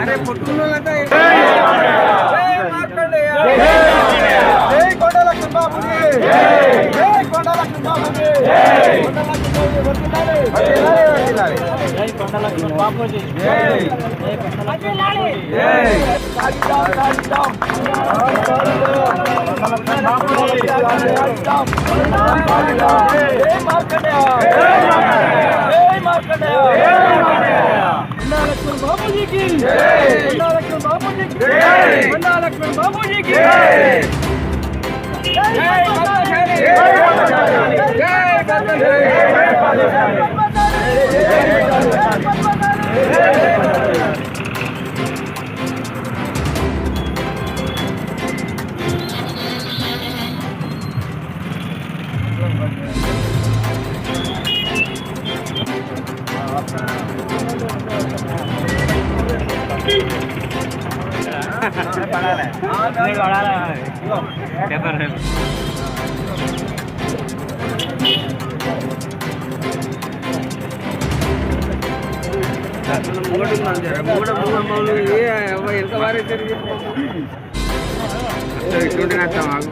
అరే జై బాబుకి జై. కొండ లక్ష్మణ బాబుకి కొండ లక్ష్మణ బాబుకి వర్ధిల్లాలి. వర్ధిల్లాలి, వర్ధిల్లాలి. జై. సాగిద్దాం. సాగిద్దాం. జై. బాబుజీకి బాబుజీకి బాబుజీకి ఎంత వారే తిరిగి ఇటువంటి నష్టం మాకు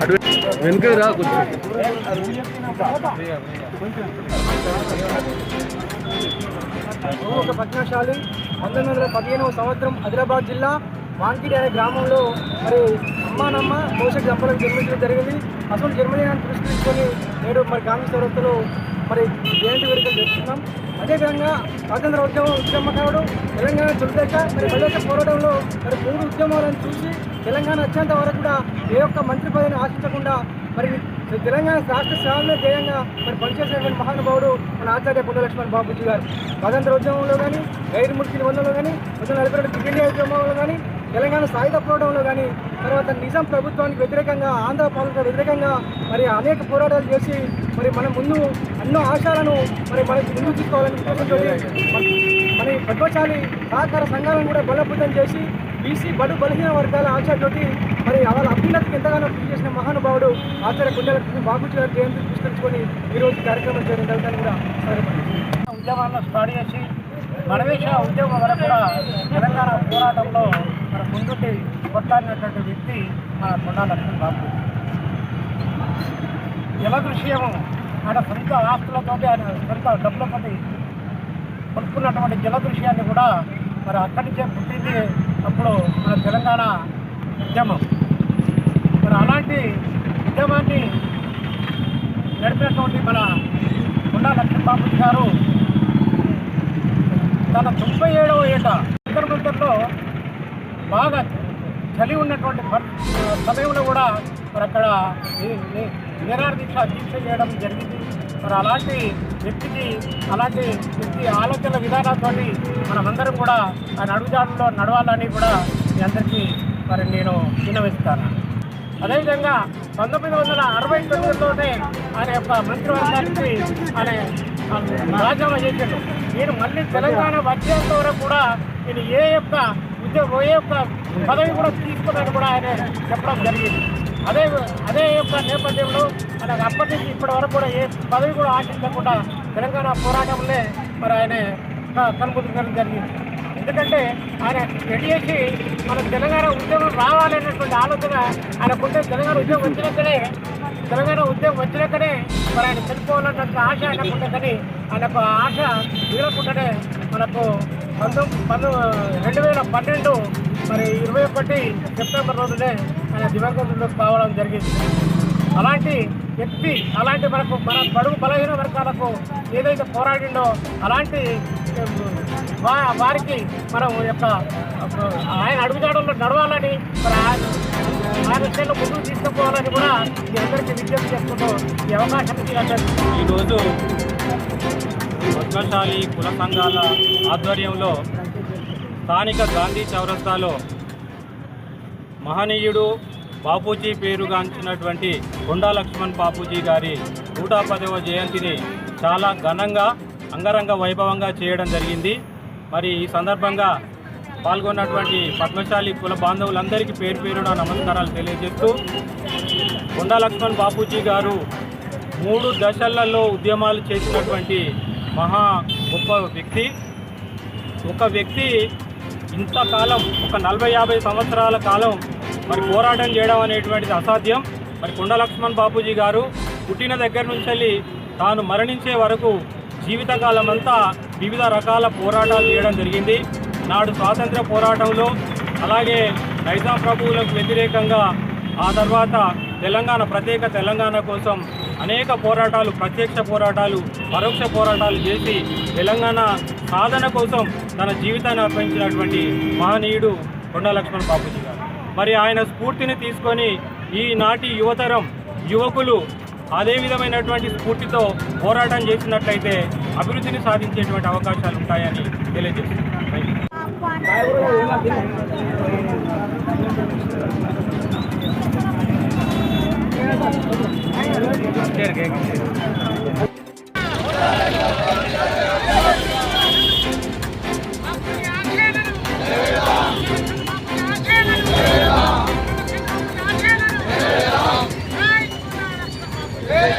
అటు వెనుక రా కొంచెం ఒక పద్మశాలి పంతొమ్మిది వందల పదిహేనవ సంవత్సరం ఆదిలాబాద్ జిల్లా వాన్కిడి అనే గ్రామంలో మరి అమ్మానమ్మ పోషక దంపతులకు జన్మించడం జరిగింది అసలు జన్మదినాన్ని పురస్కరించుకొని నేడు మరి గాంధీ చౌరస్తలో మరి జయంతి వేడుకలు జరుపుతున్నాం అదేవిధంగా స్వాతంత్ర ఉద్యమం ఉద్యమకారుడు తెలంగాణ దుర్దశ మరి ప్రదేశ పోరాటంలో మరి మూడు ఉద్యమాలను చూసి తెలంగాణ వచ్చేంత వరకు కూడా ఏ ఒక్క మంత్రి పదవిని ఆశించకుండా మరి తెలంగాణ రాష్ట్ర సేవలనే ధ్యేయంగా మరి పనిచేసినటువంటి మహానుభావుడు మన ఆచార్య పుట్ట లక్ష్మణ్ బాబుజీ గారు. స్వాతంత్ర ఉద్యమంలో కానీ గైర్ ముక్తి నిబంధనలో కానీ పంతొమ్మిది నలభై రెండు ఇండియా ఉద్యమంలో కానీ తెలంగాణ సాయుధ పోరాటంలో కానీ తర్వాత నిజాం ప్రభుత్వానికి వ్యతిరేకంగా ఆంధ్ర పాలనకు వ్యతిరేకంగా మరి అనేక పోరాటాలు చేసి మరి మనం ముందు ఎన్నో ఆశాలను మరి మనకి ముందు తీసుకోవాలని ఉద్దేశంతో మరి పద్మశాలి సహకార సంఘాలను కూడా బలోపేతం చేసి బీసీ బడు బలహీన వర్గాల ఆచార్యుడి మరి వాళ్ళ అభ్యున్నతికి ఎంతగానో కృషి చేసిన మహానుభావుడు ఆచార్య గుండెల బాబుజీ గారి జయంతి పురస్కరించుకొని ఈరోజు కార్యక్రమం చేయడం జరుగుతుంది కూడా ఉద్యమాలను స్టార్ట్ చేసి మనవేశ ఉద్యమం వరకు కూడా తెలంగాణ పోరాటంలో మన ముందుండి కొట్లాడినటువంటి వ్యక్తి మన కొండా లక్ష్మణ్ జలదృశ్యం జలదృశ్యము ఆయన సొంత ఆస్తులతోటి ఆయన సొంత డబ్బులతోటి కొనుక్కున్నటువంటి జలదృశ్యాన్ని కూడా మరి అక్కడి నుంచే పుట్టింది అప్పుడు మన తెలంగాణ ఉద్యమం. మరి అలాంటి ఉద్యమాన్ని నడిపినటువంటి మన కొండా లక్ష్మణ్ బాబు గారు తన తొంభై ఏడవ ఏట ఉత్తరమంతలో బాగా చలి ఉన్నటువంటి సమయంలో కూడా మరి అక్కడ నిరాదీక్ష దీక్ష చేయడం జరిగింది. మరి అలాంటి వ్యక్తికి అలాంటి వ్యక్తి ఆలోచన విధానాలతో మనమందరం కూడా ఆయన అడుగుజాడల్లో నడవాలని కూడా మీ అందరికీ మరి నేను వినవిస్తాను అదేవిధంగా పంతొమ్మిది వందల అరవై తొమ్మిదిలోనే ఆయన యొక్క మంత్రివర్గానికి ఆయన రాజీనామా చేశాడు నేను మళ్ళీ తెలంగాణ వచ్చేంత వరకు కూడా నేను ఏ యొక్క ఉద్యోగం ఏ యొక్క పదవి కూడా తీసుకున్నాను కూడా ఆయన చెప్పడం జరిగింది. అదే అదే యొక్క నేపథ్యంలో ఆయన అప్పటి నుంచి ఇప్పటి వరకు కూడా ఏ పదవి కూడా ఆశించకుండా తెలంగాణ పోరాటంలో మరి ఆయన క- కనుగొనడం జరిగింది. ఎందుకంటే ఆయన రెడీ చేసి మన తెలంగాణ ఉద్యోగం రావాలనేటువంటి ఆలోచన ఆయనకుంటే తెలంగాణ ఉద్యోగం వచ్చినట్టునే తెలంగాణ ఉద్యమం వచ్చినాకనే మరి ఆయన చనిపోవాలన్నటువంటి ఆశ ఆయనకు కానీ ఆయనకు ఆశ మిగలకుండానే మనకు పంతొమ్మిది పంతొ రెండు వేల పన్నెండు మరి ఇరవై ఒకటి సెప్టెంబర్ రోజునే ఆయన దివంగతులకు కావడం జరిగింది. అలాంటి వ్యక్తి అలాంటి మనకు మన బడుగు బలహీన వర్గాలకు ఏదైతే పోరాడిండో అలాంటి వారికి మనం యొక్క ఆయన అడుగుజాడల్లో నడవాలని మరి ఆయన ఆయన విషయంలో ముందుకు తీసుకుపోవాలని కూడా మీ అందరికీ విజ్ఞప్తి చేసుకుంటూ ఈ అవకాశం ఈరోజు పద్మశాలి కుల సంఘాల ఆధ్వర్యంలో స్థానిక గాంధీ చౌరస్తాలో మహనీయుడు బాపూజీ పేరుగాంచినటువంటి కొండా లక్ష్మణ్ బాపూజీ గారి నూట పదవ జయంతిని చాలా ఘనంగా అంగరంగ వైభవంగా చేయడం జరిగింది. మరి ఈ సందర్భంగా పాల్గొన్నటువంటి పద్మశాలి కుల బాంధవులందరికీ పేరు పేరున నమస్కారాలు తెలియజేస్తూ కొండా లక్ష్మణ్ బాపూజీ గారు మూడు దశలలో ఉద్యమాలు చేసినటువంటి మహా గొప్ప వ్యక్తి. ఒక వ్యక్తి ఇంతకాలం ఒక నలభై యాభై సంవత్సరాల కాలం మరి పోరాటం చేయడం అనేటువంటిది అసాధ్యం. మరి కొండ లక్ష్మణ్ బాపూజీ గారు పుట్టిన దగ్గర నుంచి వెళ్ళి తాను మరణించే వరకు జీవితకాలం అంతా వివిధ రకాల పోరాటాలు చేయడం జరిగింది. నాడు స్వాతంత్ర పోరాటంలో అలాగే నైజాం ప్రభువులకు వ్యతిరేకంగా ఆ తర్వాత తెలంగాణ ప్రత్యేక తెలంగాణ కోసం అనేక పోరాటాలు ప్రత్యక్ష పోరాటాలు పరోక్ష పోరాటాలు చేసి తెలంగాణ సాధన కోసం తన జీవితాన్ని అర్పించినటువంటి మహనీయుడు కొండ లక్ష్మణ్ బాపూజీ గారు. మరి ఆయన స్ఫూర్తిని తీసుకొని ఈనాటి యువతరం యువకులు అదే విధమైనటువంటి స్ఫూర్తితో పోరాటం చేసినట్లయితే అభివృద్ధిని సాధించేటువంటి అవకాశాలు ఉంటాయని తెలియజేస్తున్నాను